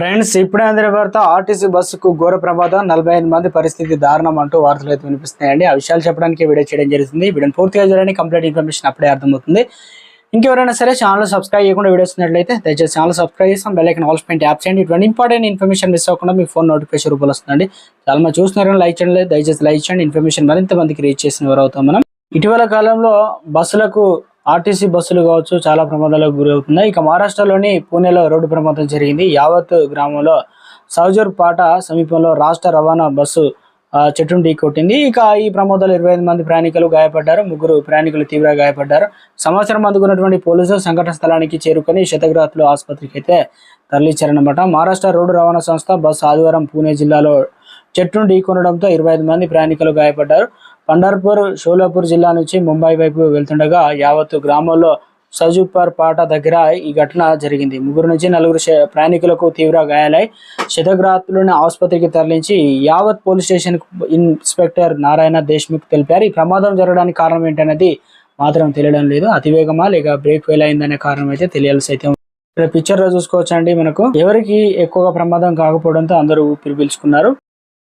Friends ఇప్పుడే అందరి వార్త ఆర్టీసీ బస్సుకు ఘోర ప్రమాదం. నలభై ఐదు మంది పరిస్థితి దారుణం అంటూ వార్తలు అయితే వినిపిస్తున్నాయండి. ఆ విషయాలు చెప్పడానికి వీడియో చేయడం జరుగుతుంది. వీడియో పూర్తిగా చూడండి. కంప్లీట్ ఇన్ఫర్మేషన్ అప్పుడే అర్థమవుతుంది. ఇంకెవరైనా సరే ఛానల్ సబ్స్క్రైబ్ చేయకుండా వీడియో వచ్చినట్లయితే దయచేసి ఛానల్ సబ్స్క్రైబ్ చేస్తాం బెల్లైకన్ ఆల్స్ పెయింట్ యాప్ చేయండి. ఇటువంటి ఇంపార్టెంట్ ఇన్ఫర్మేషన్ మిస్ అవ్వకుండా మీ ఫోన్ నోటిఫికేషన్ రూపంలో వస్తుందండి. చాలా మంది చూస్తున్నారని లైక్ చేయండి. దయచేసి లైక్ చేయండి. ఇన్ఫర్మేషన్ మరింత మందికి రీచ్ చేసిన వారు అవుతాం మనం. ఇటీవల కాలంలో బస్సులకు ఆర్టీసీ బస్సులు కావచ్చు చాలా ప్రమాదాలకు గురవుతున్నాయి. ఇక మహారాష్ట్రలోని పూణేలో రోడ్డు ప్రమాదం జరిగింది. యావత్ గ్రామంలో సౌజూర్ పాట సమీపంలో రాష్ట్ర రవాణా బస్సు చెట్టు చెట్టును కొట్టింది ఇక ఈ ప్రమాదంలో ఇరవై ఐదు మంది ప్రయాణికులు గాయపడ్డారు. ముగ్గురు ప్రయాణికులు తీవ్రంగా గాయపడ్డారు. సమాచారం అందుకున్నటువంటి పోలీసులు సంఘటన స్థలానికి చేరుకొని శతగ్రాతులు ఆసుపత్రికి అయితే తరలించారనమాట మహారాష్ట్ర రోడ్డు రవాణా సంస్థ బస్సు ఆదివారం పూణే జిల్లాలో చెట్టును ఢీకొనడంతో ఇరవై ఐదు మంది ప్రయాణికులు గాయపడ్డారు. పండర్పూర్ షోలాపూర్ జిల్లా నుంచి ముంబై వైపు వెళ్తుండగా యావత్తు గ్రామంలో సజుపర్ పాట దగ్గర ఈ ఘటన జరిగింది. ముగ్గురు నుంచి నలుగురు ప్రయాణికులకు తీవ్ర గాయాలై క్షతగ్రాతులను ఆసుపత్రికి తరలించి Yavat police station inspector Narayan Deshmukh తెలిపారు. ఈ ప్రమాదం జరగడానికి కారణం ఏంటనేది మాత్రం తెలియడం లేదు. అతివేగమా లేక బ్రేక్ ఫెయిల్ అయిందనే కారణం అయితే తెలియాల్సి అయితే ఇక్కడ పిక్చర్లో చూసుకోవచ్చండి మనకు. ఎవరికి ఎక్కువగా ప్రమాదం కాకపోవడంతో అందరూ ఊపిరి పీల్చుకున్నారు.